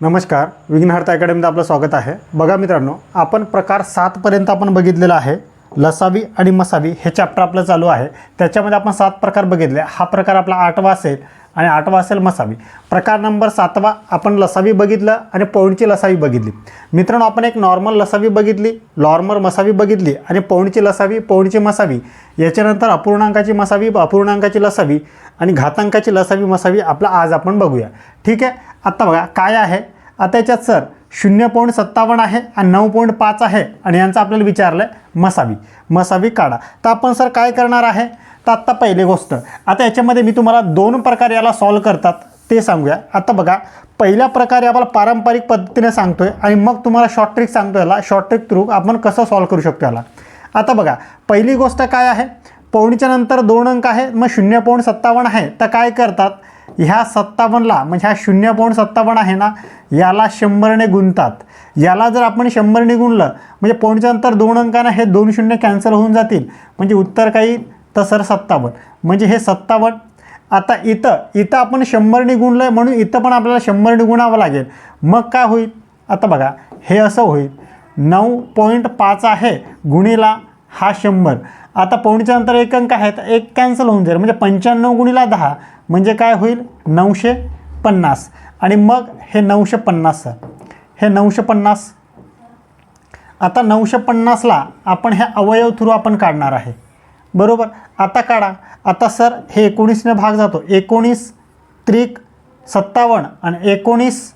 नमस्कार विघ्नहर्ता अकॅडमीत आपलं स्वागत आहे. बघा मित्रांनो आपण प्रकार सातपर्यंत आपण बघितलेला आहे. लसावी आणि मसावी हे चॅप्टर आपलं चालू आहे. त्याच्यामध्ये आपण सात प्रकार बघितले. हा प्रकार आपला आठवा असेल आणि आठवा असेल मसावी. प्रकार नंबर सातवा आपण लसावी बघितलं आणि पौणची लसावी बघितली. मित्रांनो आपण एक नॉर्मल लसावी बघितली नॉर्मल मसावी बघितली आणि पौणची लसावी पौणची मसावी. याच्यानंतर अपूर्णांकाची मसावी अपूर्णांकाची लसावी आणि घातांकाची लसावी मसावी आपला आज आपण बघूया. ठीक आहे? आत्ता बघा काय आहे? आता याच्यात सर शून्य पॉईंट सत्तावन्न आहे आणि नऊ पॉईंट पाच आहे. आणि यांचं आपल्याला विचारलं आहे मसावी. मसावी काढा. तर आपण सर काय करणार आहे? तर आत्ता पहिली गोष्ट. आता याच्यामध्ये मी तुम्हाला दोन प्रकार याला सॉल्व करतात ते सांगूया. आता बघा पहिल्या प्रकारे आपण पारंपरिक पद्धतीने सांगतोय आणि मग तुम्हाला शॉर्ट ट्रिक सांगतो याला. शॉर्ट ट्रिक थ्रू आपण कसं सॉल्व करू शकतो याला. आता बघा पहिली गोष्ट काय आहे? पौणीच्या नंतर दोन अंक आहे मग शून्य पौण सत्तावन्न आहे. तर काय करतात? ह्या सत्तावन्नला म्हणजे ह्या शून्य पॉईंट सत्तावन्न आहे ना याला शंभरने गुणतात याला जर आपण शंभरने गुणलं म्हणजे पॉईंटच्या नंतर दोन अंकांना हे दोन शून्य कॅन्सल होऊन जातील. म्हणजे उत्तर काही तर सर सत्तावन्न. म्हणजे हे सत्तावन्न आता इथं इथं आपण शंभरने गुणलं आहे म्हणून इथं पण आपल्याला शंभरने गुणावं लागेल. मग काय होईल? आता बघा हे असं होईल. नऊ पॉईंट पाच आहे गुणीला हा शंभर. आता पौणीच्या नंतर एक अंक आहे तर एक कॅन्सल होऊन जाईल. म्हणजे पंच्याण्णव गुणीला दहा म्हणजे काय होईल? नऊशे पन्नास. आणि मग हे नऊशे पन्नास हे नऊशे पन्नास. आता नऊशे पन्नासला आपण हे अवयव थ्रू आपण काढणार आहे. बरोबर? आता काढा. आता सर हे एकोणीसने भाग जातो. एकोणीस त्रिक सत्तावन्न आणि एकोणीस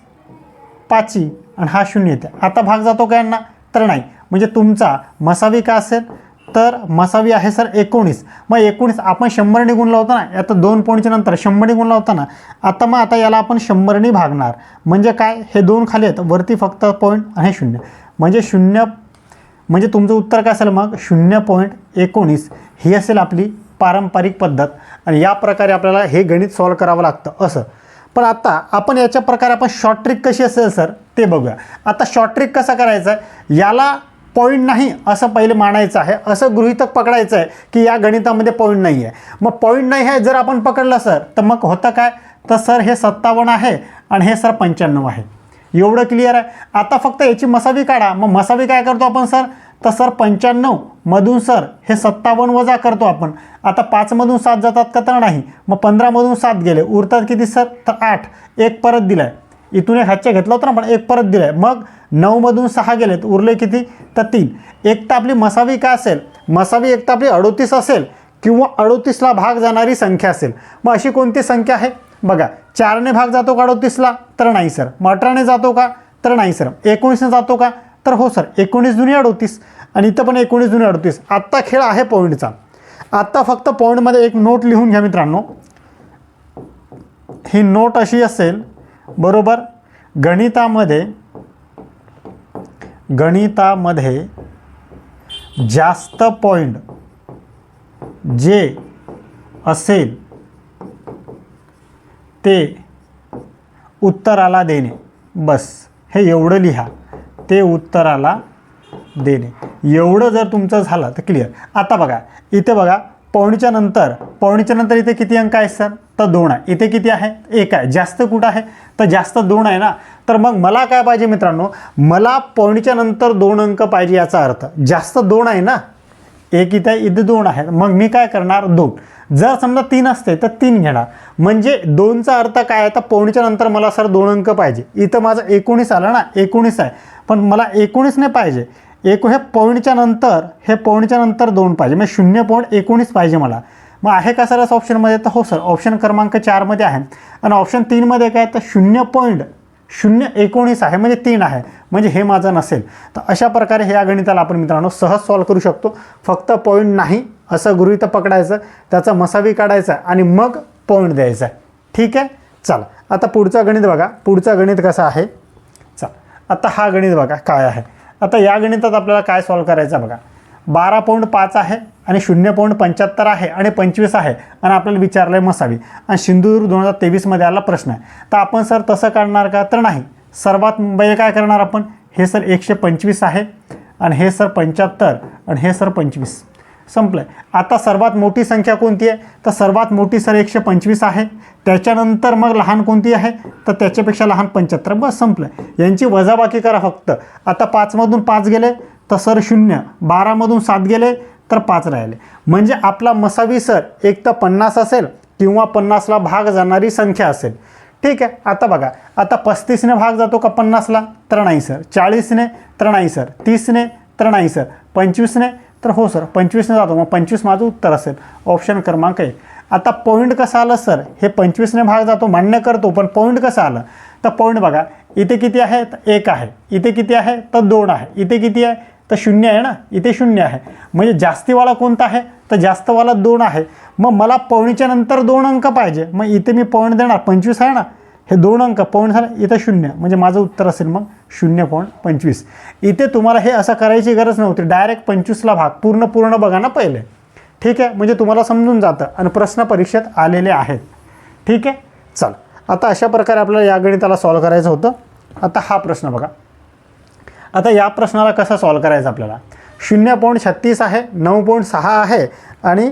पाची आणि हा शून्य येते. आता भाग जातो का यांना? तर नाही. म्हणजे तुमचा मसावी का असेल? तर मसावी आहे सर एकोणीस. मग एकोणीस आपण शंभरनी गुणला होता ना? आता दोन पॉईंटच्या नंतर शंभरने गुणला होता ना? आता मग आता याला आपण शंभरनी भागणार. म्हणजे काय? हे दोन खाली आहेत. वरती फक्त पॉईंट आणि शून्य. म्हणजे शून्य म्हणजे तुमचं उत्तर काय असेल मग? शून्य पॉईंट एकोणीस. ही असेल आपली पारंपरिक पद्धत आणि या प्रकारे आपल्याला हे गणित सॉल्व करावं लागतं असं. पण आता आपण याच्या प्रकारे आपण शॉर्ट ट्रिक कशी असेल सर ते बघूया. आता शॉर्ट ट्रिक कसा करायचा आहे? याला पॉईंट नाही असं पहिले मानायचं आहे असं गृहितक पकडायचं आहे की या गणितामध्ये पॉईंट नाही आहे. मग पॉईंट नाही आहे जर आपण पकडलं सर तर मग होतं काय? तर सर हे सत्तावन्न आहे आणि हे सर पंच्याण्णव आहे. एवढं क्लिअर आहे? आता फक्त याची मसावी काढा. मग मसावी काय करतो आपण सर तर सर पंच्याण्णव मधून सर हे सत्तावन्न वजा करतो आपण. आता पाचमधून सात जातात का तर नाही? मग पंधरामधून सात गेले. उरतात किती सर? तर आठ. एक परत दिला आहे इथून एक हातच्या घेतला होता ना पण एक परत दिला आहे मग नऊमधून सहा गेलेत. उरले किती? तर तीन. एक तर आपली मसावी काय असेल? मसावी एक तर आपली अडोतीस असेल किंवा अडोतीसला भाग जाणारी संख्या असेल. मग अशी कोणती संख्या आहे? बघा चारने भाग जातो का अडोतीसला? तर नाही सर. मग अठराने जातो का? तर नाही सर. एकोणीसने जातो का? तर हो सर. एकोणीस जुनी अडोतीस. आणि इथं पण एकोणीस जुने अडतीस. आत्ता खेळ आहे पॉईंटचा. आत्ता फक्त पॉईंटमध्ये एक नोट लिहून घ्या मित्रांनो. ही नोट अशी असेल बरोबर? गणितामध्ये गणितामध्ये जास्त पॉईंट जे असेल ते उत्तराला देणे. बस हे एवढं लिहा. ते उत्तराला देणे. एवढं जर तुमचं झालं तर क्लिअर आता बघा इथे बघा पौणीच्या नंतर पौणीच्या नंतर इथे किती अंक आहेत सर? तर दोन आहे. इथे किती आहे? एक आहे. जास्त कुठं आहे? तर जास्त दोन आहे ना? तर मग मला काय पाहिजे मित्रांनो? मला पौणीच्या नंतर दोन अंक पाहिजे याचा अर्थ. जास्त दोन आहे ना? एक इथे इथे दोन आहेत. मग मी काय करणार? दोन. जर समजा तीन असते तर तीन घेणार. म्हणजे दोनचा अर्थ काय आहे? तर पौणीच्या नंतर मला सर दोन अंक पाहिजे. इथं माझं एकोणीस आलं ना? एकोणीस आहे. पण मला एकोणीस नाही पाहिजे. एक हे पॉईंटच्या नंतर हे पॉईंटच्या नंतर दोन पाहिजे. म्हणजे शून्य पॉईंट एकोणीस पाहिजे मला. मग आहे का सर असं ऑप्शनमध्ये तर हो सर ऑप्शन क्रमांक चारमध्ये आहे. आणि ऑप्शन तीनमध्ये काय? तर शून्य पॉईंट शून्य एकोणीस आहे म्हणजे तीन आहे. म्हणजे हे माझं नसेल. तर अशा प्रकारे हे या गणिताला आपण मित्रांनो सहज सॉल्व करू शकतो. फक्त पॉईंट नाही असं गृहित पकडायचं त्याचा मसावी काढायचा आणि मग पॉईंट द्यायचा. आहे ठीक आहे? चला. आता पुढचं गणित बघा. पुढचं गणित कसं आहे? चला. आता हा गणित बघा काय आहे. आता या गणितात आपल्याला काय सॉल्व करायचं बघा. बारा पॉईंट पाच आहे आणि शून्य पॉईंट पंच्याहत्तर आहे आणि पंचवीस आहे. आणि आपल्याला विचारलं आहे मसावी. आणि सिंधुदुर्ग दोन हजार तेवीसमध्ये आला प्रश्न आहे. तर आपण सर तसं काढणार का? तर नाही. सर्वात पहिले काय करणार आपण? हे सर एकशे पंचवीस आहे. आणि हे सर पंच्याहत्तर. आणि हे सर पंचवीस. संपलं आहे आता सर्वात मोठी संख्या कोणती आहे? तर सर्वात मोठी सर एकशे पंचवीस आहे. त्याच्यानंतर मग लहान कोणती आहे? तर त्याच्यापेक्षा लहान पंच्याहत्तर. बस संपलं आहे यांची वजाबाकी करा फक्त. आता पाचमधून पाच गेले तर सर शून्य. बारामधून सात गेले तर पाच राहिले. म्हणजे आपला मसावी सर एक तर पन्नास असेल किंवा पन्नासला भाग जाणारी संख्या असेल. ठीक आहे आता बघा. आता पस्तीसने भाग जातो का पन्नासला? तर नाही सर. चाळीसने तर नाही सर. तीसने तर नाही सर. पंचवीसने तर हो सर पंचवीसने जातो. मग पंचवीस माझं उत्तर असेल. ऑप्शन क्रमांक एक. आता पॉईंट कसं आलं सर? हे पंचवीसने भाग जातो मान्य करतो पण पॉईंट कसं आलं? तर पॉईंट बघा. इथे किती आहे तर एक आहे. इथे किती आहे? तर दोन आहे. इथे किती आहे? तर शून्य आहे ना? इथे शून्य आहे. म्हणजे जास्तीवाला कोणता आहे? तर जास्तवाला दोन आहे. मग मला पवणीच्या नंतर दोन अंक पाहिजे. मग इथे मी पॉईंट देणार. पंचवीस आहे ना? हे दोन अंक पॉईंट झालं इथं शून्य. म्हणजे माझं उत्तर असेल मग शून्य पॉईंट पंचवीस. इथे तुम्हाला हे असं करायची गरज नव्हती. डायरेक्ट पंचवीसला भाग. पूर्ण पूर्ण बघा ना पहिले. ठीक आहे? म्हणजे तुम्हाला समजून जातं. आणि प्रश्न परीक्षेत आलेले आहेत. ठीक आहे? चल. आता अशा प्रकारे आपल्याला या गणिताला सॉल्व करायचं होतं. आता हा प्रश्न बघा. आता या प्रश्नाला कसा सॉल्व करायचा आपल्याला? शून्य पॉईंट छत्तीस आहे नऊ पॉईंट सहा आहे आणि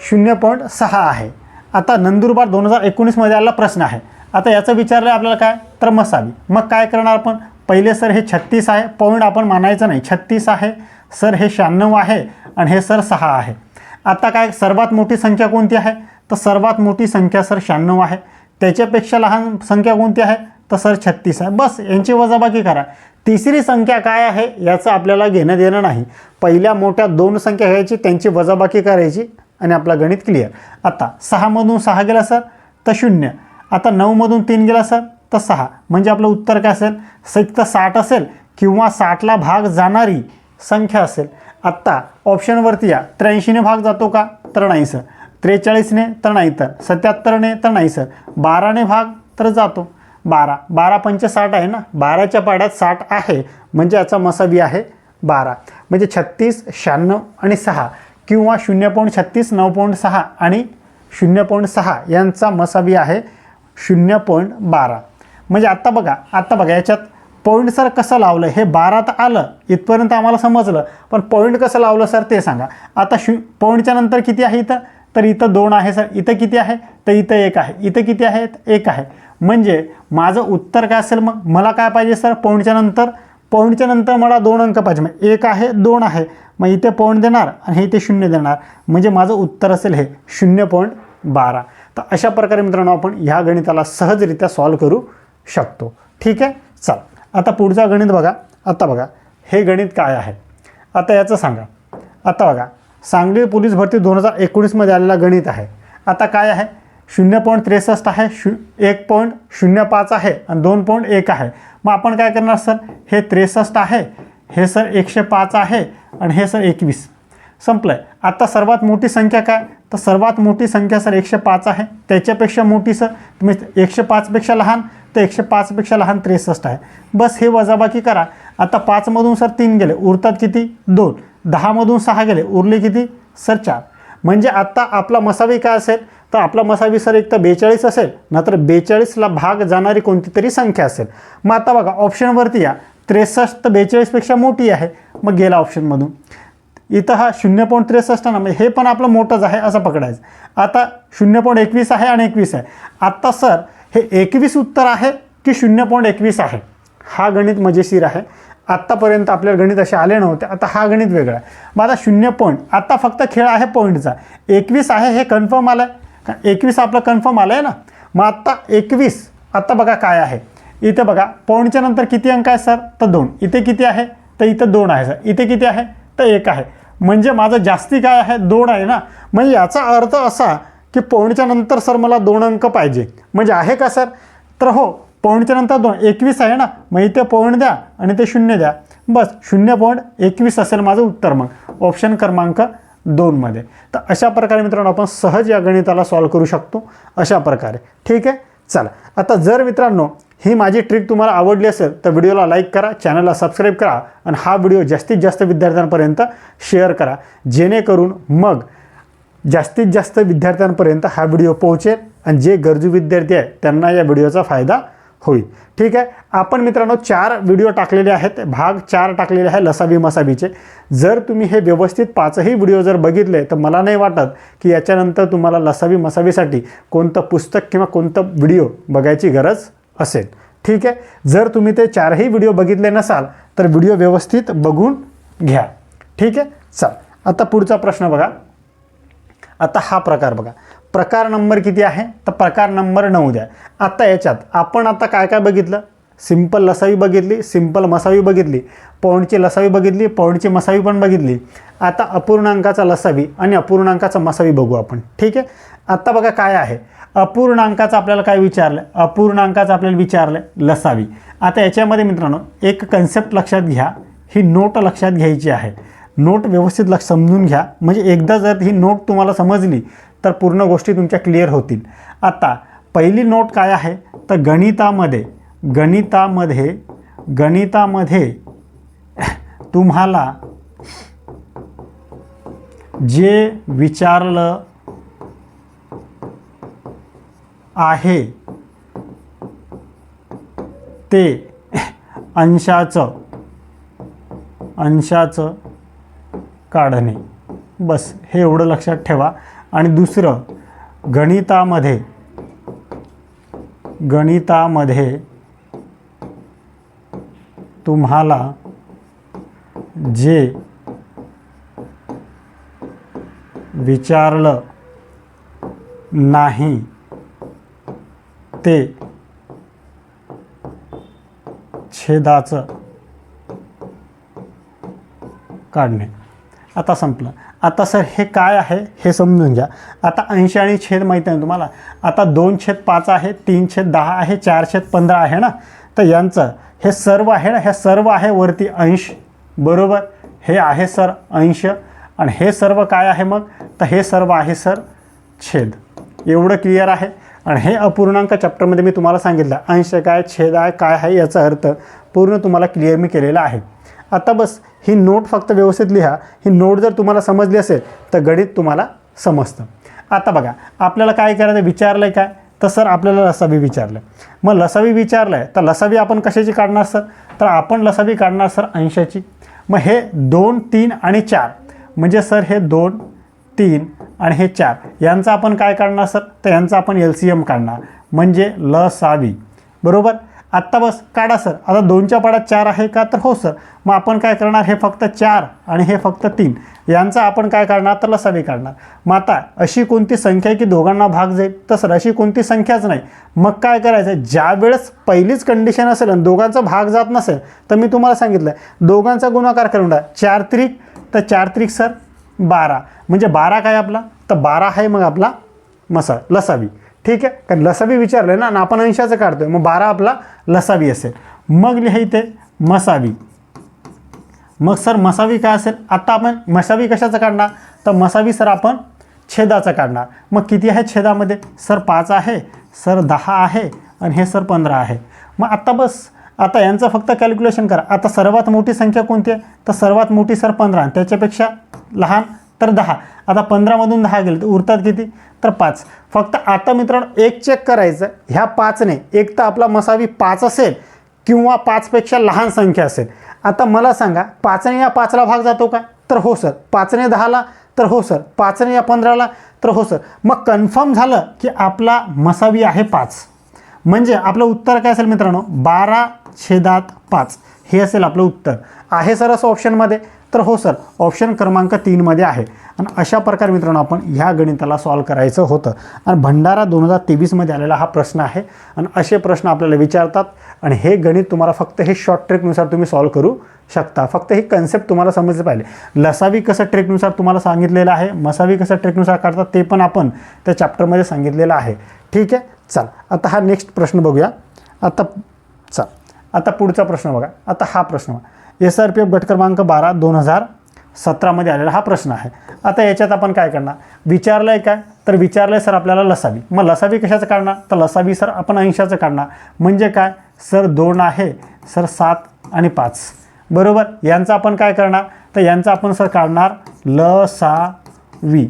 शून्य पॉईंट सहा आहे. आता नंदुरबार दोन हजार एकोणीसमध्ये आलेला प्रश्न आहे. आता याचं विचारलं आपल्याला काय? तर मसावी. मग काय करणार आपण? पहिले सर हे छत्तीस आहे. पॉईंट आपण मानायचं नाही. छत्तीस आहे. सर हे शहाण्णव आहे आणि हे सर सहा आहे. आता काय? सर्वात मोठी संख्या कोणती आहे? तर सर्वात मोठी संख्या सर शहाण्णव आहे. त्याच्यापेक्षा लहान संख्या कोणती आहे? तर सर छत्तीस आहे. बस यांची वजाबाकी करा. तिसरी संख्या काय आहे? याचं आपल्याला घेणं देणं नाही. पहिल्या मोठ्या दोन संख्या घ्यायची त्यांची वजाबाकी करायची. आणि आपला गणित क्लिअर आता सहामधून सहा गेला सर. तर शून्य. आता नऊमधून तीन गेला सर. तर सहा. म्हणजे आपलं उत्तर काय असेल? एक तर साठ असेल किंवा साठला भाग जाणारी संख्या असेल. आत्ता ऑप्शनवरती या. त्र्याऐंशीने भाग जातो का? तर नाही सर. त्रेचाळीसने तर नाही तर. सत्याहत्तरने तर नाही सर. बाराने भाग तर जातो. बारा. बारा पंच साठ आहे ना? बाराच्या पाड्यात साठ आहे. म्हणजे याचा मसावी आहे बारा. म्हणजे छत्तीस शहाण्णव आणि सहा. किंवा शून्य पॉईंट छत्तीस नऊ पॉईंट सहा आणि शून्य पॉईंट सहा यांचा मसाबी आहे शून्य पॉईंट बारा. म्हणजे आत्ता बघा आत्ता बघा याच्यात पॉईंट सर कसं लावलं? हे बारा तर आलं इथपर्यंत आम्हाला समजलं पण पॉईंट कसं लावलं सर ते सांगा. आता शू पॉईंटच्या नंतर किती आहे इथं? तर इथं दोन आहे सर इथं किती आहे? तर इथं एक आहे. इथं किती आहे? एक आहे. म्हणजे माझं उत्तर काय असेल मग? मला काय पाहिजे सर पॉईंटच्या नंतर? पॉईंटच्या नंतर मला दोन अंक पाहिजे. मग एक आहे दोन आहे. मग इथे पॉईंट देणार आणि इथे शून्य देणार. म्हणजे माझं उत्तर असेल हे शून्य पॉईंट बारा. तर अशा प्रकारे मित्रांनो आपण ह्या गणिताला सहजरित्या सॉल्व करू शकतो. ठीक आहे? चल. आता पुढचा गणित बघा. आता बघा. हे गणित काय आहे? आता याचं सांगा. आता बघा. सांगली पोलीस भरती दोन हजार एकोणीसमध्ये आलेला गणित आहे. आता काय आहे? शून्य पॉईंट त्रेसष्ट आहे शू एक पॉईंट शून्य पाच आहे आणि दोन पॉईंट एक आहे. मग आपण काय करणार सर? हे त्रेसष्ट आहे. हे सर एकशे पाच आहे आणि हे सर एकवीस. संपलं आहे आता सर्वात मोठी संख्या काय? तर सर्वात मोठी संख्या सर एकशे पाच आहे. त्याच्यापेक्षा मोठी सर तुम्ही एकशे पाचपेक्षा लहान तर एकशे पाचपेक्षा लहान त्रेसष्ट आहे. बस हे वजाबाकी करा. आता पाचमधून सर तीन गेले. उरतात किती? दोन. दहामधून सहा गेले. उरले किती? सर चार. म्हणजे आत्ता आपला मसावी काय असेल? तर आपला मसावी सर एक तर बेचाळीस असेल नाहीतर बेचाळीसला भाग जाणारी कोणती तरी संख्या असेल. मग आता बघा ऑप्शनवरती या. त्रेसष्ट तर बेचाळीसपेक्षा मोठी आहे. मग गेला ऑप्शनमधून इथं हा शून्य पॉईंट त्रेसष्ट ना म्हणजे हे पण आपलं मोठंच आहे असं पकडायचं. आता शून्य पॉईंट एकवीस आहे आणि एकवीस आहे. आत्ता सर हे एकवीस उत्तर आहे की शून्य पॉईंट एकवीस आहे? हा गणित मजेशीर आहे. आत्तापर्यंत आपल्याला गणित असे आले नव्हते. आता हा गणित वेगळा आहे. मग आता शून्य पॉईंट आता फक्त खेळ आहे पॉईंटचा एकवीस आहे हे कन्फर्म आलं आहे का एकवीस आपलं कन्फर्म आलं आहे ना? मग आत्ता एकवीस आत्ता बघा काय आहे. इथं बघा पॉईंटच्या नंतर किती अंक आहे सर? तर दोन. इथे किती आहे? तर इथं दोन आहे सर. इथे किती आहे? तर एक आहे. म्हणजे माझं जास्ती काय आहे? दोन आहे ना? म्हणजे याचा अर्थ असा की पॉईंटच्या नंतर सर मला दोन अंक पाहिजे. म्हणजे आहे का सर? तर हो पॉईंटच्या नंतर दोन. एकवीस आहे ना? मग इथे पॉईंट द्या आणि ते शून्य द्या. बस शून्य पॉईंट एकवीस असेल माझं उत्तर मग. ऑप्शन क्रमांक दोनमध्ये तर अशा प्रकारे मित्रांनो आपण सहज या गणिताला सॉल्व करू शकतो. अशा प्रकारे. ठीक आहे? चला. आता जर मित्रांनो ही माझी ट्रिक तुम्हाला आवडली असेल तर व्हिडिओला लाईक करा चॅनलला सबस्क्राईब करा आणि हा व्हिडिओ जास्तीत जास्त विद्यार्थ्यांपर्यंत शेअर करा. जेणेकरून मग जास्तीत जास्त विद्यार्थ्यांपर्यंत हा व्हिडिओ पोहोचेल आणि जे गरजू विद्यार्थी आहेत त्यांना या व्हिडिओचा फायदा होईल. ठीक आहे? आपण मित्रांनो चार व्हिडिओ टाकलेले आहेत. भाग चार टाकलेले आहे लसाबी मसाबीचे जर तुम्ही हे व्यवस्थित पाचही व्हिडिओ जर बघितले तर मला नाही वाटत की याच्यानंतर तुम्हाला लसाबी मसाबीसाठी कोणतं पुस्तक किंवा कोणतं व्हिडिओ बघायची गरज असेल. ठीक आहे? जर तुम्ही ते चारही व्हिडिओ बघितले नसाल तर व्हिडिओ व्यवस्थित बघून घ्या. ठीक आहे? चल. आता पुढचा प्रश्न बघा. आता हा प्रकार बघा. प्रकार नंबर किती आहे? तर प्रकार नंबर नऊ द्या. आता याच्यात आपण आता काय काय बघितलं? सिंपल लसावी बघितली सिंपल मसावी बघितली पौंडची लसावी बघितली पौंडची मसावी पण बघितली. आता अपूर्णांकाचा लसावी आणि अपूर्णांकाचा मसावी बघू आपण. ठीक आहे? आता बघा काय आहे. अपूर्णांकाचं आपल्याला काय विचारलं? अपूर्णांकाचं आपल्याला विचारलं लसावी. आता याच्यामध्ये मित्रांनो एक कन्सेप्ट लक्षात घ्या. ही नोट लक्षात घ्यायची आहे. नोट व्यवस्थित लक्ष समजून घ्या. म्हणजे एकदा जर ही नोट तुम्हाला समजली तर पूर्ण गोष्टी तुमच्या क्लिअर होतील. आता पहिली नोट काय आहे? तर गणितामध्ये गणितामध्ये गणितामध्ये तुम्हाला जे विचारलं आहे. ते अंशाचं अंशाचं काढणे. बस हे एवढं लक्षात ठेवा. आणि दुसरं गणितामध्ये गणितामध्ये तुम्हाला जे विचारलं नाही ते छेदाचं काढणे. आता संपलं. आता सर हे काय आहे हे समजून घ्या. आता ऐंशी आणि छेद माहीत आहे ना तुम्हाला. आता दोन छेद पाच आहे तीन छेद दहा आहे चार छेद पंधरा आहे ना? तर यांचं हे सर्व आहे ना हे सर्व आहे वरती अंश. बरोबर? हे आहे सर अंश. आणि हे सर्व काय आहे मग? तर हे सर्व आहे सर छेद. एवढं क्लिअर आहे. आणि हे अपूर्णांक चॅप्टरमध्ये मी तुम्हाला सांगितलं अंश काय छेद आहे काय आहे याचा अर्थ पूर्ण तुम्हाला क्लिअर मी केलेला आहे. आता बस ही नोट फक्त व्यवस्थित लिहा. ही नोट जर तुम्हाला समजली असेल तर गणित तुम्हाला समजतं. आता बघा आपल्याला काय करायचं? विचारलं आहे काय? तर सर आपल्याला लसावी विचारलं मग लसावी विचारलं आहे तर लसावी आपण कशाची काढणार सर? तर आपण लसावी काढणार सर अंशाची. मग हे दोन तीन आणि चार. म्हणजे सर हे दोन तीन आणि हे चार. यांचा आपण काय काढणार सर? तर यांचा आपण एल सी एम काढणार म्हणजे लसावी बरोबर? आत्ता बस काढा सर. आता दोनच्या पाडात चार आहे का? तर हो सर. मग आपण काय करणार? हे फक्त चार आणि हे फक्त तीन. यांचा आपण काय काढणार? तर लसावी काढणार. मग आता अशी कोणती संख्या आहे की दोघांना भाग जाईल? तर सर अशी कोणती संख्याच नाही. मग काय करायचं? ज्या वेळेस पहिलीच कंडिशन असेल आणि दोघांचा भाग जात नसेल तर मी तुम्हाला सांगितलं आहे दोघांचा गुणाकार करून टाक. चार त्रिक तर चार त्रिक सर बारा. म्हणजे बारा काय आपला? तर बारा आहे मग आपला मसा लसावी. ठीक आहे? कारण लसावी विचारलं ना आणि आपण अंशाचं काढतोय. मग बारा आपला लसावी असेल. मग लिहायचे मसावी. मग सर मसावी काय असेल? आत्ता आपण मसावी कशाचं काढणार? तर मसावी सर आपण छेदाचं काढणार. मग किती आहे छेदामध्ये? सर पाच आहे. सर दहा आहे. आणि हे सर पंधरा आहे. मग आत्ता बस आता यांचं फक्त कॅल्क्युलेशन करा. आता सर्वात मोठी संख्या कोणती आहे? तर सर्वात मोठी सर पंधरा. आणि त्याच्यापेक्षा लहान तर दहा. आता पंधरामधून दहा गेले तर उरतात किती? तर पाच. फक्त आता मित्रांनो एक चेक करायचं. ह्या पाचने एक तर आपला मसावी पाच असेल किंवा पाचपेक्षा लहान संख्या असेल. आता मला सांगा पाचने या पाचला भाग जातो का? तर हो सर. पाचने दहाला तर हो सर. पाचने या पंधराला तर हो सर. मग कन्फर्म झालं की आपला मसावी आहे पाच. म्हणजे आपलं उत्तर काय असेल मित्रांनो? बारा छेदात पाच. हे असेल आपलं उत्तर. आहे सर असं ऑप्शनमध्ये तर हो सर ऑप्शन क्रमांक तीनमध्ये आहे. आणि अशा प्रकारे मित्रांनो आपण ह्या गणिताला सॉल्व करायचं होतं. आणि भंडारा दोन हजार तेवीसमध्ये आलेला हा प्रश्न आहे. आणि असे प्रश्न आपल्याला विचारतात. आणि हे गणित तुम्हाला फक्त हे शॉर्ट ट्रेकनुसार तुम्ही सॉल्व करू शकता. फक्त हे कन्सेप्ट तुम्हाला समजलं पाहिजे. लसावी कसं ट्रेकनुसार तुम्हाला सांगितलेलं आहे? मसावी कसं ट्रेकनुसार काढतात? ते पण आपण त्या चॅप्टरमध्ये सांगितलेलं आहे. ठीक आहे? चल. आता हा नेक्स्ट प्रश्न बघूया. आता चल. आता पुढचा प्रश्न बघा. आता हा प्रश्न एस आर पी एफ गट क्रमांक बारा दोन हजार सतरामध्ये आलेला हा प्रश्न आहे. आता याच्यात आपण काय करणार? विचारलं आहे काय? तर विचारलं आहे सर आपल्याला लसावी. मग लसावी कशाचं काढणार? तर लसावी सर आपण अंशाचं काढणार. म्हणजे काय? सर दोन आहे. सर सात आणि पाच. बरोबर? यांचं आपण काय करणार? तर यांचं आपण सर काढणार ल सा वी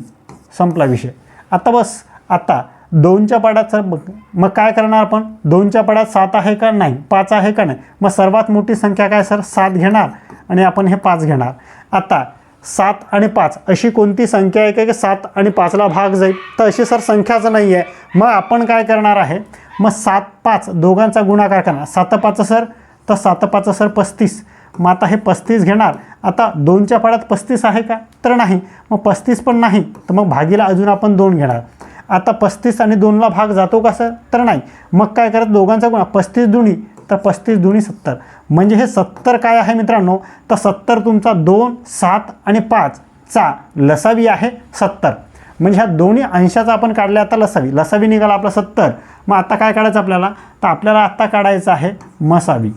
संपला विषय. आता बस. आता दोनच्या पाडात सर मग मग काय करणार आपण? दोनच्या पाडात सात आहे का नाही? पाच आहे का नाही? मग सर्वात मोठी संख्या काय सर? सात घेणार आणि आपण हे पाच घेणार. आता सात आणि पाच अशी कोणती संख्या आहे का की सात आणि पाचला भाग जाईल? तर अशी सर संख्याच नाही आहे. मग आपण काय करणार आहे? मग सात पाच दोघांचा गुणाकार करणार. सात पाच सर? तर सात पाच सर पस्तीस. मग आता हे पस्तीस घेणार. आता दोनच्या पाडात पस्तीस आहे का? तर नाही. मग पस्तीस पण नाही. तर मग भागीला अजून आपण दोन घेणार. आता पस्तीस आणि दोनला भाग जातो का सर? तर नाही. मग काय करत दोघांचा गुणा? पस्तीस दुणी तर पस्तीस दुणी सत्तर. म्हणजे हे सत्तर काय आहे मित्रांनो? तर सत्तर तुमचा दोन सात आणि पाचचा लसावी आहे सत्तर. म्हणजे ह्या दोन्ही अंशाचा आपण काढल्या आता लसावी. लसावी निघाला आपला सत्तर. मग आता काय काढायचं आपल्याला? तर आपल्याला आत्ता काढायचं आहे मसावी.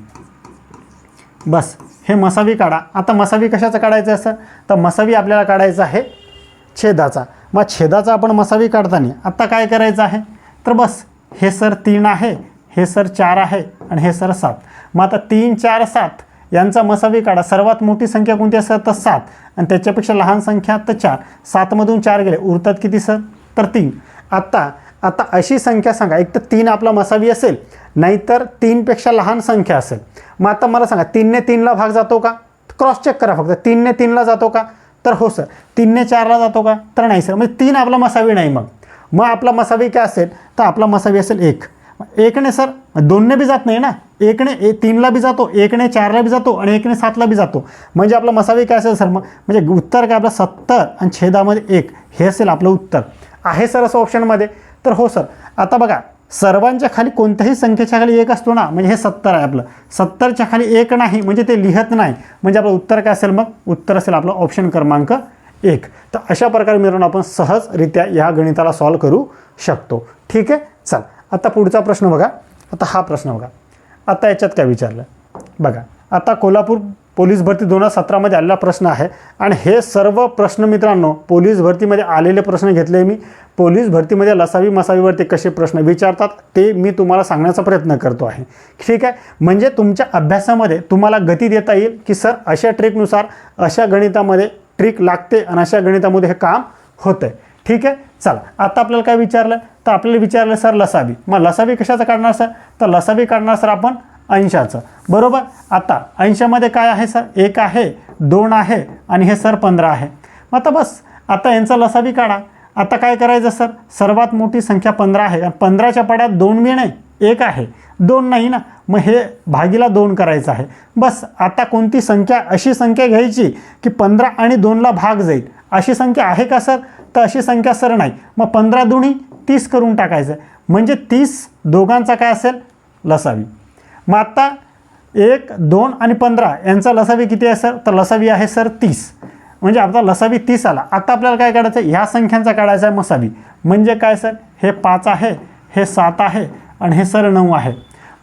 बस. हे मसावी काढा. आता मसावी कशाचं काढायचं असं तर मसावी आपल्याला काढायचं आहे छेदाचा. मग छेदाचा आपण मसावी काढताना आत्ता काय करायचं आहे? तर बस हे सर तीन आहे हे सर चार आहे आणि हे सर सात. मग आता तीन चार सात यांचा मसावी काढा. सर्वात मोठी संख्या कोणती असेल तर सात. आणि त्याच्यापेक्षा लहान संख्या तर चार. सातमधून चार गेले. उरतात किती सर? तर तीन. आत्ता आता अशी संख्या सांगा. एक तर तीन आपला मसावी असेल नाहीतर तीनपेक्षा लहान संख्या असेल. मग आता मला सांगा तीनने तीनला भाग जातो का? क्रॉस चेक करा फक्त. तीनने तीनला जातो का? तर हो सर तीनने चारला जातो का? तर नाही सर. म्हणजे तीन आपला मसावी नाही मग. मग आपला मसावी काय असेल? तर आपला मसावी असेल एक. एकने सर दोनने बी जात नाही ना? एकने ए तीनला बी जातो एकने चारला बी जातो आणि एकने सातला बी जातो. म्हणजे आपला मसावी काय असेल सर? मग म्हणजे उत्तर काय? आपलं सत्तर आणि छेदामध्ये एक. हे असेल आपलं उत्तर. आहे सर असं ऑप्शनमध्ये तर हो सर आता बघा सर्वांच्या खाली कोणत्याही संख्येच्या खाली एक असतो ना म्हणजे हे सत्तर आहे आपलं. सत्तरच्या खाली एक नाही म्हणजे ते लिहत नाही. म्हणजे आपलं उत्तर काय असेल मग? उत्तर असेल आपलं ऑप्शन क्रमांक एक. तर अशा प्रकारे मित्रांनो आपण सहजरित्या या गणिताला सॉल्व करू शकतो. ठीक आहे? चल आता पुढचा प्रश्न बघा. आता हा प्रश्न बघा. आता याच्यात काय विचारलं? बघा आता कोल्हापूर पोलीस भरती दोन हजार सतरामध्ये आलेला प्रश्न आहे. आणि हे सर्व प्रश्न मित्रांनो पोलीस भरतीमध्ये आलेले प्रश्न घेतले मी. पोलीस भरतीमध्ये लसावी मसावीवरती कसे प्रश्न विचारतात ते मी तुम्हाला सांगण्याचा प्रयत्न करतो आहे. ठीक आहे? म्हणजे तुमच्या अभ्यासामध्ये तुम्हाला गती देता येईल की सर अशा ट्रिकनुसार अशा गणितामध्ये ट्रिक लागते आणि अशा गणितामध्ये हे काम होतं आहे ठीक आहे? चला आता आपल्याला काय विचारलं? तर आपल्याला विचारलं सर लसावी. मग लसावी कशाचं काढणार सर? तर लसावी काढणार सर आपण अंशाचं बरोबर? आता अंशामध्ये काय आहे सर? एक आहे दोन आहे आणि हे सर पंधरा आहे. मग आता बस आता यांचा लसावी काढा. आता काय करायचं सर? सर्वात मोठी संख्या पंधरा आहे. पंधराच्या पड्यात दोन बी नाही एक आहे. दोन नाही ना? मग हे भागीला दोन करायचं आहे. बस आता कोणती संख्या अशी संख्या घ्यायची की पंधरा आणि दोनला भाग जाईल. अशी संख्या आहे का सर? तर अशी संख्या सर नाही. मग पंधरा दोन्ही तीस करून टाकायचं म्हणजे तीस दोघांचा काय असेल? लसावी मग आत्ता एक दोन आणि पंधरा यांचा लसावी किती आहे सर? तर लसावी आहे सर तीस. म्हणजे आपला लसावी तीस आला. आता आपल्याला काय काढायचं? आहे ह्या संख्यांचा काढायचा आहे मसावी. म्हणजे काय सर? हे पाच आहे हे सात आहे आणि हे सर नऊ आहे.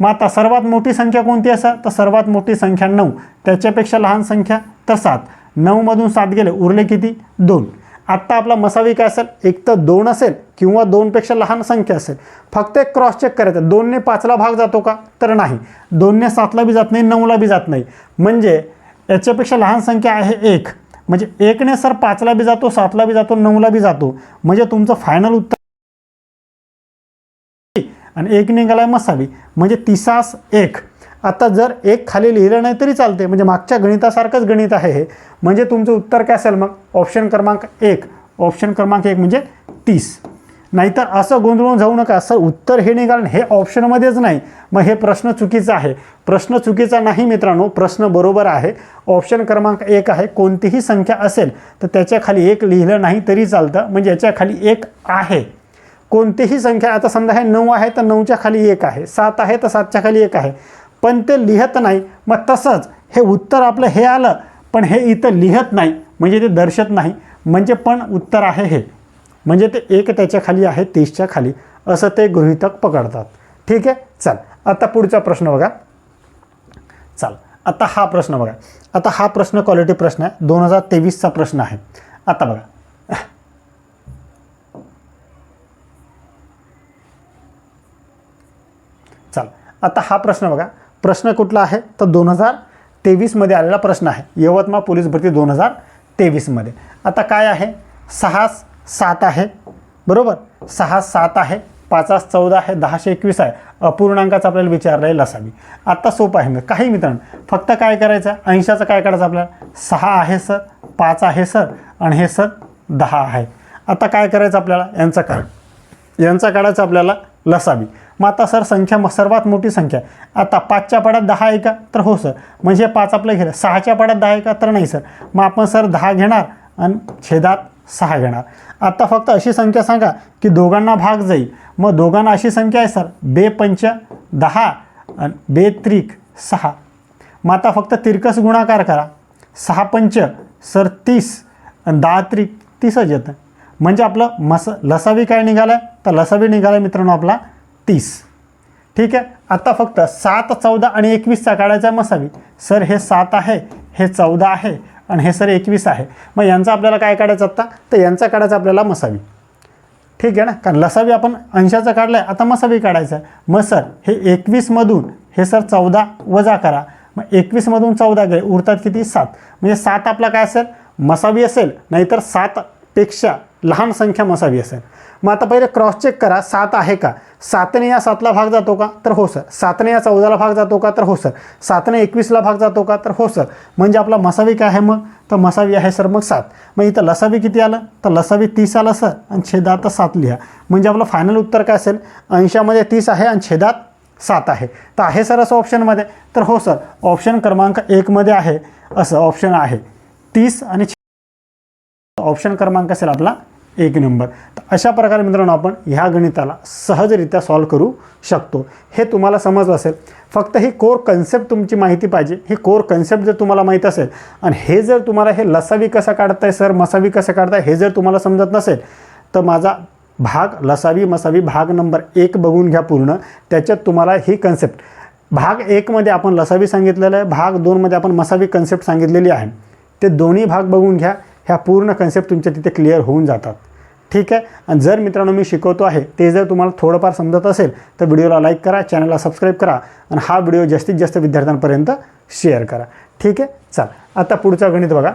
मग आता सर्वात मोठी संख्या कोणती आहे सर? तर सर्वात मोठी संख्या नऊ. त्याच्यापेक्षा लहान संख्या तर सात. नऊमधून सात गेले. उरले किती? दोन. आत्ता आपला मसावी काय असेल? एक तर दोन असेल किंवा दोनपेक्षा लहान संख्या असेल. फक्त एक क्रॉस चेक करायचं. दोनने पाचला भाग जातो का? तर नाही. दोनने सातला बी जात नाही नऊला बी जात नाही. म्हणजे याच्यापेक्षा लहान संख्या आहे एक. म्हणजे एकने सर पाचला बी जातो सातला बी जातो नऊला बी जातो. म्हणजे तुमचं फायनल उत्तर आणि एक निघाला मसावी म्हणजे तिसास एक. आता जर एक खाली लिहिलं नाही तरी चालते म्हणजे मागच्या गणितासारखंच गणित आहे हे. म्हणजे तुमचं उत्तर काय असेल मग? ऑप्शन क्रमांक एक. ऑप्शन क्रमांक एक म्हणजे तीस. नाहीतर असं गोंधळून जाऊ नका. असं उत्तर हे निघाल हे ऑप्शनमध्येच नाही. मग हे प्रश्न चुकीचा आहे. प्रश्न चुकीचा नाही मित्रांनो. प्रश्न बरोबर आहे. ऑप्शन क्रमांक एक आहे. कोणतीही संख्या असेल तर त्याच्याखाली एक लिहिलं नाही तरी चालतं. म्हणजे याच्याखाली एक आहे. कोणतीही संख्या आता समजा हे नऊ आहे तर नऊच्या खाली एक आहे. सात आहे तर सातच्या खाली एक आहे. पण ते लिहत नाही. मग तसंच हे उत्तर आपलं हे आलं पण हे इथं लिहत नाही. म्हणजे ते दर्शत नाही. म्हणजे पण उत्तर आहे हे. म्हणजे ते एक त्याच्याखाली आहे तीसच्या खाली. असं ते गृहितक पकडतात. ठीक आहे? चल. आता पुढचा प्रश्न बघा. चल. आता हा प्रश्न बघा. आता हा प्रश्न क्वालिटी प्रश्न आहे. दोन हजार तेवीसचा प्रश्न आहे. आता बघा. चल. आता हा प्रश्न बघा. प्रश्न कुठला आहे? तर दोन हजार तेवीसमध्ये आलेला प्रश्न आहे. यवतमाळ पोलीस भरती दोन हजार तेवीसमध्ये. आता काय आहे? सहा सात आहे. बरोबर? सहा सात आहे. पाचास चौदा आहे. दहाशे एकवीस आहे. अपूर्णांकाचं आपल्याला विचारला आहे लसावी आत्ता सोपं आहे. मित्र काही मित्रांनो फक्त काय करायचं? आहे ऐंशाचं काय काढायचं आपल्याला? सहा आहे सर. पाच आहे सर. आणि हे सर दहा आहे. आता काय करायचं आपल्याला? यांचं काढ. यांचा काढायचं आपल्याला लसावी. मग आता सर संख्या मग सर्वात मोठी संख्या. आहे आता पाचच्या पाड्यात दहा आहे का? तर हो सर. म्हणजे पाच आपलं घेणार. सहाच्या पाड्यात दहा आहे का? तर नाही सर. मग आपण सर दहा घेणार आणि छेदात सहा घेणार. आता फक्त अशी संख्या सांगा की दोघांना भाग जाईल. मग दोघांना अशी संख्या आहे सर. बे पंच दहा आणि बे त्रिक सहा. मग आता फक्त तिरकस गुणाकार करा. सहा पंच सर तीस आणि दहा त्रिक तीसच येतं. म्हणजे आपलं मस लसावी काय निघालं आहे तर लसावी निघाला मित्रांनो आपला तीस. ठीक आहे? आता फक्त सात चौदा आणि एकवीसचा काढायचा मसावी. सर हे सात आहे हे चौदा आहे आणि हे सर एकवीस आहे. मग यांचा आपल्याला काय काढायचं आत्ता तर यांचा काढायचा आपल्याला मसावी. ठीक आहे ना? कारण लसावी आपण अंशाचं काढलं आहे आता मसावी काढायचं आहे. मग सर हे एकवीसमधून हे सर चौदा वजा करा. मग एकवीसमधून चौदा गेले उरतात किती? सात. म्हणजे सात आपला काय असेल? मसावी असेल. नाहीतर सातपेक्षा लहान संख्या मसावी असेल. मग आता पहिले क्रॉस चेक करा सात आहे का? सातने या सातला भाग जातो का? तर हो सर सातने या चौदाला भाग जातो का? तर हो सर सातने एकवीसला भाग जातो का? तर हो सर म्हणजे आपला मसावी काय आहे मग? तर मसावी आहे सर मग सात. मग इथं लसावी किती आलं? तर लसावी तीस आलं सर आणि छेदात सात लिहा. म्हणजे आपलं फायनल उत्तर काय असेल? ऐंशामध्ये तीस आहे आणि छेदात सात आहे. तर आहे सर असं ऑप्शनमध्ये तर हो सर ऑप्शन क्रमांक एकमध्ये आहे. असं ऑप्शन आहे. तीस आणि ऑप्शन क्रमांक असेल आपला एक नंबर अशा प्रकारे मित्रांनो आपण ह्या गणिताला सहजरित्या सॉल्व करू शकतो. हे तुम्हाला समजलं असेल. फक्त ही कोर कन्सेप्ट तुमची माहिती पाहिजे. ही कोर कन्सेप्ट जर तुम्हाला माहीत असेल आणि हे जर तुम्हाला हे लसावी कसं काढताय सर मसावी कसं काढताय हे जर तुम्हाला समजत नसेल तर माझा भाग लसावी मसावी भाग नंबर एक बघून घ्या पूर्ण. त्याच्यात तुम्हाला ही कन्सेप्ट भाग एकमध्ये आपण लसावी सांगितलेलं आहे. भाग दोनमध्ये आपण मसावी कन्सेप्ट सांगितलेली आहे. ते दोन्ही भाग बघून घ्या. ह्या पूर्ण कन्सेप्ट तुमच्या तिथे क्लिअर होऊन जातात. ठीक आहे? आणि जर मित्रांनो मी शिकवतो आहे ते जर तुम्हाला थोडंफार समजत असेल तर व्हिडिओला लाईक करा चॅनलला सबस्क्राईब करा आणि हा व्हिडिओ जास्तीत जास्त विद्यार्थ्यांपर्यंत शेअर करा. ठीक आहे? चल आता पुढचा गणित बघा.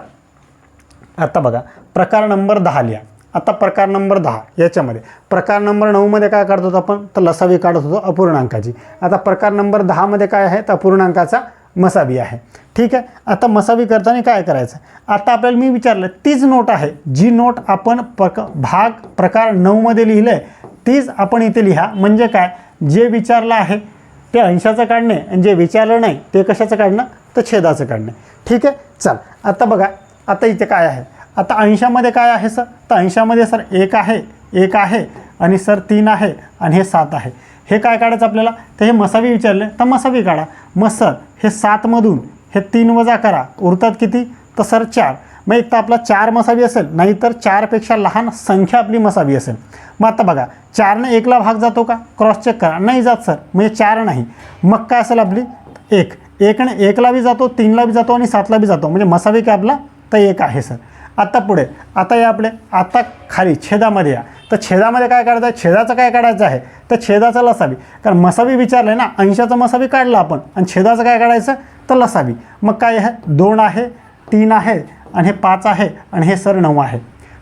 आता बघा प्रकार नंबर दहा लिहा. आता प्रकार नंबर दहा याच्यामध्ये. प्रकार नंबर नऊमध्ये काय काढत होतो आपण? तर लसावी काढत होतो अपूर्णांकाची. आता प्रकार नंबर दहामध्ये काय आहे? तर अपूर्णांकाचा मसावी आहे. ठीक आहे? आता मसावी करताना काय करायचं? आता आपल्याला मी विचारलं तीच नोट आहे. जी नोट आपण प्रक भाग प्रकार नऊमध्ये लिहिलं आहे तीच आपण इथे लिहा. म्हणजे काय? जे विचारलं आहे ते अंशाचं काढणे आणि जे विचारलं नाही ते कशाचं काढणं? तर छेदाचं काढणे. ठीक आहे? चल आता बघा आता इथे काय आहे? आता अंशामध्ये काय आहे सर? तर अंशामध्ये सर एक आहे एक आहे आणि सर तीन आहे आणि हे सात आहे. हे काय काढायचं आपल्याला? तर हे मसावी विचारले तर मसावी काढा. मग सर हे सातमधून हे तीन वजा करा. उरतात किती? तर सर चार. मग एक तर आपला चार मसावी असेल नाहीतर चारपेक्षा लहान संख्या आपली मसावी असेल. मग आता बघा चारने एकला भाग जातो का? क्रॉस चेक करा. नाही जात सर. म्हणजे चार नाही. मग काय असेल आपली? एक. एकने एकला बी जातो तीनला बी जातो आणि सातला बी जातो. म्हणजे मसावी काय आपला? तर एक आहे सर. आत्ता पुढे. आता या आपले. आता खाली छेदामध्ये या. तर छेदामध्ये काय काढायचं आहे? छेदाचं काय काढायचं आहे? तर छेदाचं लसावी. कारण मसावी विचारलं आहे ना अंशाचं मसावी काढलं आपण. आणि छेदाचं काय काढायचं? तर लसावी मग काय आहे? दोन आहे तीन आहे आणि हे पाच आहे आणि हे सर नऊ आहे.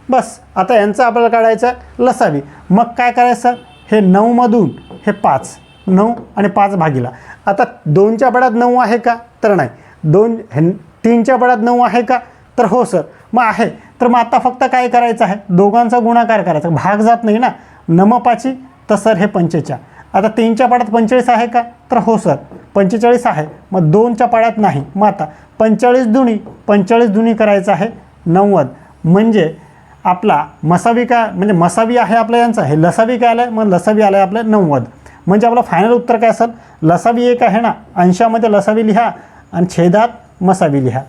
बस आता यांचं आपल्याला काढायचं आहे लसावी. मग काय करायचं? हे नऊमधून हे पाच. नऊ आणि पाच भागीला. आता दोनच्या बळात नऊ आहे का? तर नाही. दोन हे तीनच्या बळात नऊ आहे का? तर हो सर. मग आहे. तर मग आता फक्त काय करायचं आहे? दोघांचा गुणाकार करायचा. भाग जात नाही ना. नम पाची तर सर हे पंचेचा आता तीनच्या पाड्यात पंचेचाळीस आहे का? तर हो सर. पंचेचाळीस आहे. मग दोनच्या पाड्यात नाही. मग आता पंचेचाळीस दुनी पंचेचाळीस दुनी करायचं आहे नव्वद. म्हणजे आपला मसावी काय म्हणजे मसावी आहे आपलं यांचा हे लसावी काय आलं आहे मग लसावी आलं आहे आपलं नव्वद. म्हणजे आपलं फायनल उत्तर काय असेल लसावी एक आहे ना? अंशामध्ये लसावी लिहा आणि छेदात मसावी लिहा.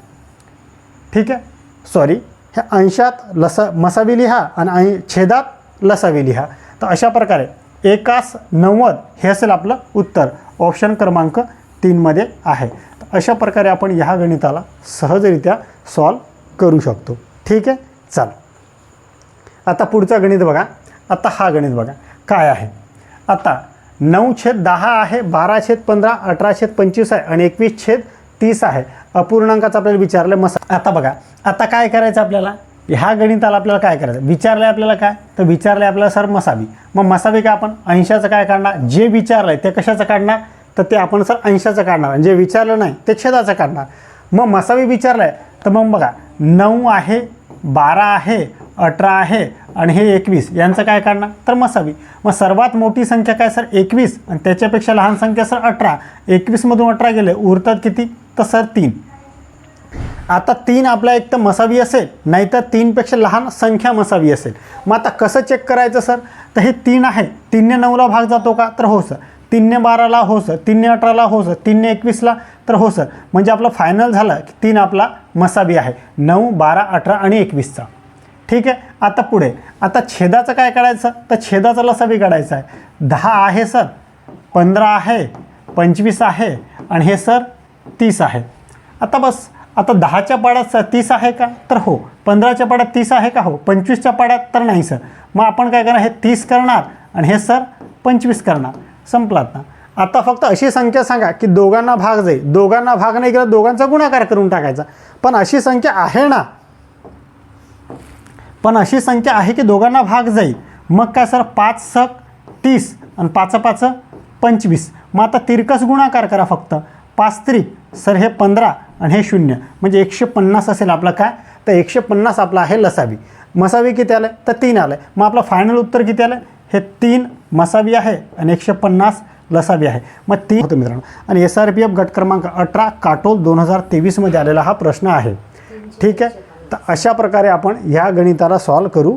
ठीक आहे? सॉरी ह्या अंशात लसा मसावी लिहा आणि छेदात लसावी लिहा. तर अशा प्रकारे एकास नव्वद हे असेल आपलं उत्तर. ऑप्शन क्रमांक तीनमध्ये आहे. अशा प्रकारे आपण ह्या गणिताला सहजरित्या सॉल्व करू शकतो. ठीक आहे? चाल. आता पुढचा गणित बघा. आता हा गणित बघा. काय आहे? आता नऊ छेद दहा आहे बारा छेद पंधरा अठरा छेद पंचवीस आहे आणि एकवीस छेद तीस आहे. अपूर्णांकाचं आपल्याला विचारलं मसा आता बघा. आता काय करायचं आपल्याला? ह्या गणिताला आपल्याला काय करायचं? विचारलं आहे आपल्याला काय? तर विचारलं आहे आपल्याला सर मसावी मग मसावी काय आपण? अंशाचं काय काढणार? जे विचारलं आहे ते कशाचं काढणार? तर ते आपण सर अंशाचं काढणार. आणि जे विचारलं नाही ते छेदाचं काढणार. मग मसावी विचारलं आहे तर मग बघा नऊ आहे बारा आहे अठरा आहे आणि हे एकवीस. यांचं काय काढणार? तर मसावी मग सर्वात मोठी संख्या काय सर? एकवीस. आणि त्याच्यापेक्षा लहान संख्या सर अठरा. एकवीसमधून अठरा गेले. उरतात किती? तर सर तीन. आता तीन आपल्या एक तर मसावी असेल नाहीतर तीनपेक्षा लहान संख्या मसावी असेल. मग आता कसं चेक करायचं सर तर हे तीन आहे. तीनने नऊला भाग जातो का? तर हो सर तीनने बाराला हो सर तीनने अठराला हो सर तीनने एकवीसला तर हो सर म्हणजे आपलं फायनल झालं की तीन आपला मसावी आहे. नऊ बारा अठरा आणि एकवीसचा. ठीक आहे? आता पुढे. आता छेदाचं काय काढायचं तर छेदाचा लसावी काढायचा आहे. दहा आहे सर पंधरा आहे पंचवीस आहे आणि हे सर तीस आहे. आता बस. आता दहाच्या पाड्यात सर तीस आहे का? तर हो. पंधराच्या पाड्यात तीस आहे का? हो. पंचवीसच्या पाड्यात तर नाही सर. मग आपण काय करणार? हे तीस करणार आणि हे सर पंचवीस करणार. संपलात ना. आता फक्त अशी संख्या सांगा की दोघांना भाग जाईल दोघांना भाग नाही केला दोघांचा गुणाकार करून टाकायचा. पण अशी संख्या आहे ना. पण अशी संख्या आहे की दोघांना भाग जाईल. मग काय सर? पाच सक तीस आणि पाच पाच पंचवीस. मग आता तिरकस गुणाकार करा फक्त. पाच त्रिक. सर हे पंधरा. आणि हे शून्य. म्हणजे एकशे पन्नास असेल आपलं काय? तर एकशे पन्नास आपला आहे लसावी. मसावी किती आलं तर तीन आलं आहे मग आपलं फायनल उत्तर किती आलं हे तीन मसावी आहे आणि एकशे पन्नास लसावी आहे. मग तीन होतं मित्रांनो. आणि एस आर पी एफ गट क्रमांक अठरा काटोल दोन हजार तेवीसमध्ये आलेला हा प्रश्न आहे. ठीक आहे? तर अशा प्रकारे आपण ह्या गणिताला सॉल्व करू.